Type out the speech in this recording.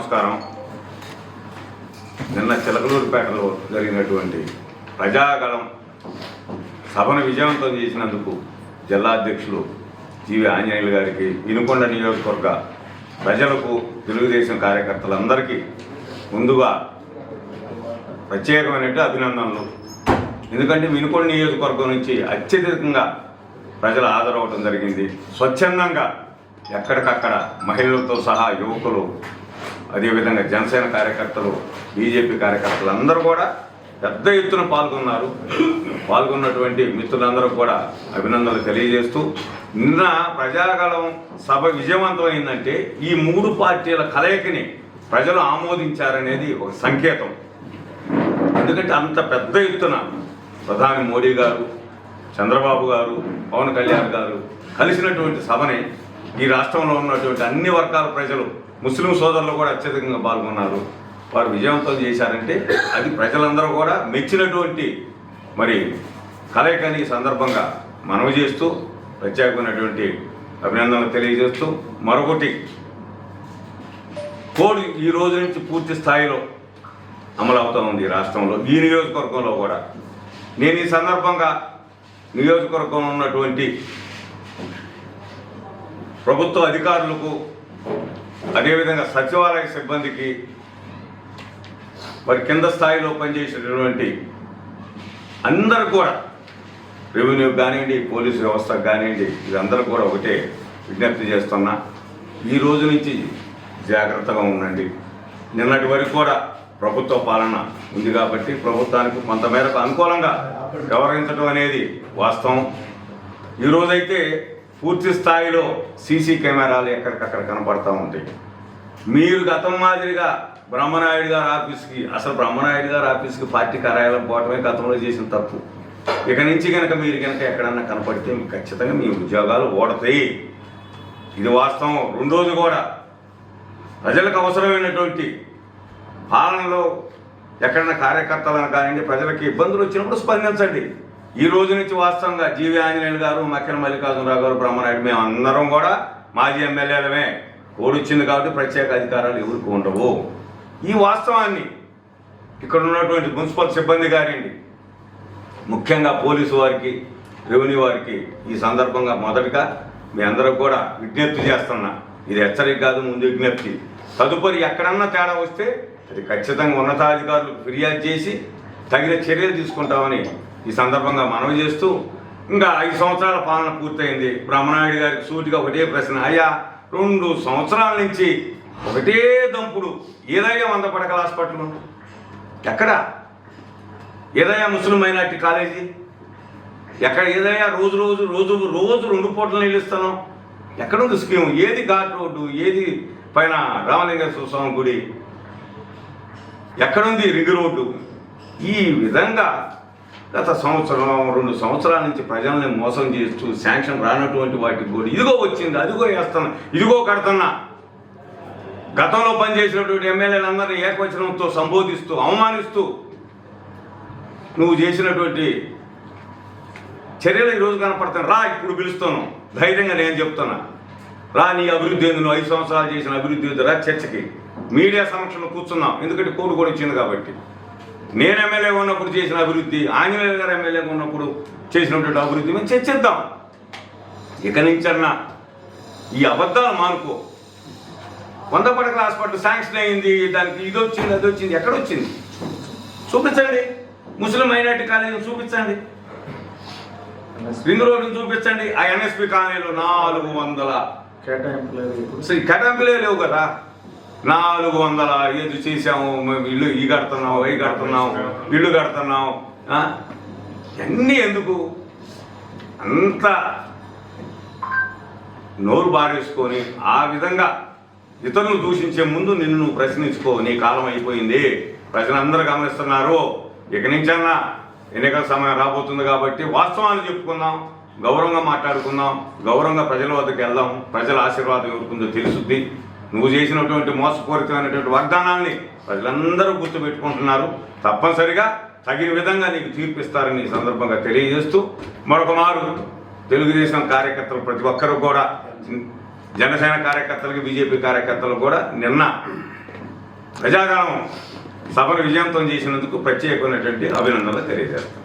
నమస్కారం. నిన్న చిలకలూరుపేటలో జరిగినటువంటి ప్రజాగళం సభను విజయవంతం చేసినందుకు జిల్లా అధ్యక్షులు జీవి ఆంజనేయులు గారికి వినుకొండ నియోజకవర్గ ప్రజలకు తెలుగుదేశం కార్యకర్తలందరికీ ముందుగా ప్రత్యేకమైనట్టు అభినందనలు. ఎందుకంటే వినుకొండ నియోజకవర్గం నుంచి అత్యధికంగా ప్రజల ఆదరవటం జరిగింది. స్వచ్ఛందంగా ఎక్కడికక్కడ మహిళలతో సహా యువకులు అదేవిధంగా జనసేన కార్యకర్తలు బీజేపీ కార్యకర్తలు అందరూ కూడా పెద్ద ఎత్తున పాల్గొన్నారు. పాల్గొన్నటువంటి మిత్రులందరూ కూడా అభినందనలు తెలియజేస్తూ నిన్న ప్రజాగళం సభ విజయవంతమైందంటే ఈ మూడు పార్టీల కలయికని ప్రజలు ఆమోదించారనేది ఒక సంకేతం. ఎందుకంటే అంత పెద్ద ఎత్తున ప్రధాని మోడీ గారు చంద్రబాబు గారు పవన్ కళ్యాణ్ గారు కలిసినటువంటి సభని ఈ రాష్ట్రంలో ఉన్నటువంటి అన్ని వర్గాల ప్రజలు ముస్లిం సోదరులు కూడా అత్యధికంగా పాల్గొన్నారు. వారు విజయవంతం చేశారంటే అది ప్రజలందరూ కూడా మెచ్చినటువంటి మరి కలయికని సందర్భంగా మనవి చేస్తూ ప్రత్యేకమైనటువంటి అభినందనలు తెలియజేస్తూ మరొకటి కోడ్ ఈ రోజు నుంచి పూర్తి స్థాయిలో అమలవుతూ ఉంది రాష్ట్రంలో ఈ నియోజకవర్గంలో కూడా. నేను ఈ సందర్భంగా నియోజకవర్గంలో ఉన్నటువంటి ప్రభుత్వ అధికారులకు అదేవిధంగా సచివాలయ సిబ్బందికి మరి కింద స్థాయిలో పనిచేసేటటువంటి అందరూ కూడా రెవెన్యూ కానివ్వండి పోలీసు వ్యవస్థ కానివ్వండి ఇదందరూ కూడా ఒకటే విజ్ఞప్తి చేస్తున్నా ఈ రోజు నుంచి జాగ్రత్తగా ఉండండి. నిన్నటి వరకు కూడా ప్రభుత్వ పాలన ఉంది కాబట్టి ప్రభుత్వానికి కొంతమేరకు అనుకూలంగా వ్యవహరించడం అనేది వాస్తవం. ఈరోజైతే పూర్తి స్థాయిలో సీసీ కెమెరాలు ఎక్కడికక్కడ కనపడతా ఉంటాయి. మీరు గతం మాదిరిగా బ్రహ్మనాయుడు గారి ఆఫీస్కి అసలు బ్రహ్మనాయుడు గారి ఆఫీస్కి పార్టీ కార్యాలయం పోవటమే గతంలో చేసిన తప్పు. ఇక నుంచి కనుక మీరు కనుక ఎక్కడన్నా కనపడితే మీకు ఖచ్చితంగా మీ ఉద్యోగాలు ఓడతాయి. ఇది వాస్తవం. రెండోది కూడా ప్రజలకు అవసరమైనటువంటి పాలనలో ఎక్కడైనా కార్యకర్తలను కానివ్వండి ప్రజలకు ఇబ్బందులు వచ్చినప్పుడు స్పందించండి. ఈ రోజు నుంచి వాస్తవంగా జీవి ఆంజనేయులు గారు మక్కెన మల్లికార్జునరావు గారు బ్రహ్మనాయుడు మేము అందరం కూడా మాజీ ఎమ్మెల్యేలమే. ఓడిచ్చింది కాబట్టి ప్రత్యేక అధికారాలు ఎవరికి ఉండవు. ఈ వాస్తవాన్ని ఇక్కడ ఉన్నటువంటి మున్సిపల్ సిబ్బంది గారండి ముఖ్యంగా పోలీసు వారికి రెవెన్యూ వారికి ఈ సందర్భంగా మొదటగా మీ అందరూ కూడా విజ్ఞప్తి చేస్తున్నా ఇది హెచ్చరిక కాదు ముందు విజ్ఞప్తి. తదుపరి ఎక్కడన్నా తేడా వస్తే అది ఖచ్చితంగా ఉన్నతాధికారులకు ఫిర్యాదు చేసి తగిన చర్యలు తీసుకుంటామని ఈ సందర్భంగా మనవి చేస్తూ ఇంకా ఐదు సంవత్సరాల పాలన పూర్తయింది. బ్రహ్మనాయుడు గారికి సూటిగా ఒకటే ప్రశ్న అయ్యా రెండు సంవత్సరాల నుంచి ఒకటే దంపుడు. ఏదయ్యా వంద పడకల హాస్పిటల్? ఎక్కడ? ఏదయ్యా ముస్లిం మైనార్టీ కాలేజీ? ఎక్కడ ఏదయ్యా రోజు రోజు రోజు రోజు రెండు పూటలు నిలుస్తాను ఎక్కడుంది స్కీమ్? ఏది ఘాట్ రోడ్డు? ఏది పైన రామలింగేశ్వర స్వామి గుడి? ఎక్కడుంది రింగ్ రోడ్డు? ఈ విధంగా గత సంవత్సరం రెండు సంవత్సరాల నుంచి ప్రజల్ని మోసం చేస్తూ శాంక్షన్ రానటువంటి వాటికి కూడా ఇదిగో వచ్చింది అదిగో వేస్తున్నా ఇదిగో కడుతున్నా. గతంలో పనిచేసినటువంటి ఎమ్మెల్యేలందరినీ ఏకవచనంతో సంబోధిస్తూ అవమానిస్తూ నువ్వు చేసినటువంటి చర్యలు ఈరోజు కనపడతాను రా ఇప్పుడు పిలుస్తాను. ధైర్యంగా నేను చెప్తున్నా. రా నీ అభివృద్ధి ఏంది? నువ్వు ఐదు సంవత్సరాలు చేసిన అభివృద్ధి ఏంది? రా చర్చకి. మీడియా సమక్షంలో కూర్చున్నాం. ఎందుకంటే కోర్టు కూడా ఇచ్చింది కాబట్టి. నేను ఎమ్మెల్యే ఉన్నప్పుడు చేసిన అభివృద్ధి ఆంజనేయులు గారు ఎమ్మెల్యేగా ఉన్నప్పుడు చేసినటువంటి అభివృద్ధి మేము చర్చిద్దాం. ఇక నుంచన్నా ఈ అబద్ధాలు మానుకో. వంద పడకల హాస్పిటల్ శాంక్షన్ అయింది దానికి ఇది వచ్చింది అది వచ్చింది ఎక్కడ వచ్చింది? చూపించండి. ముస్లిం మైనార్టీ కాలేజీని చూపించండి. రింగ్ రోడ్డును చూపించండి. ఆ ఎన్ఎస్పి కాలనీలో నాలుగు వందల కేటాయింపులే లేవు కదా. నాలుగు వందల ఏది చేసాము మేము ఇల్లు ఈ కడుతున్నాం అవి కడుతున్నాం ఇల్లు కడుతున్నాం. ఆ? ఇవన్నీ ఎందుకు? అంత నోరు బారేసుకొని ఆ విధంగా ఇతరులు దూషించే ముందు నిన్ను నువ్వు ప్రశ్నించుకో. నీ కాలం అయిపోయింది. ప్రజలందరూ గమనిస్తున్నారు. ఇక నుంచన్నా ఎన్నికల సమయం రాబోతుంది కాబట్టి వాస్తవాలు చెప్పుకుందాం గౌరవంగా మాట్లాడుకుందాం గౌరవంగా ప్రజల వద్దకు వెళ్దాం ప్రజల ఆశీర్వాదం ఎవరుకుందో తెలుసుద్ది. నువ్వు చేసినటువంటి మోసపూరితమైనటువంటి వాగ్దానాల్ని ప్రజలందరూ గుర్తుపెట్టుకుంటున్నారు. తప్పనిసరిగా తగిన విధంగా నీకు తీర్పిస్తారని ఈ సందర్భంగా తెలియజేస్తూ మరొక మారు తెలుగుదేశం కార్యకర్తలు ప్రతి ఒక్కరూ కూడా జనసేన కార్యకర్తలకి బీజేపీ కార్యకర్తలు కూడా నిన్న ప్రజాగణం సభను విజయవంతం చేసినందుకు ప్రత్యేకమైనటువంటి అభినందనలు తెలియజేస్తాం.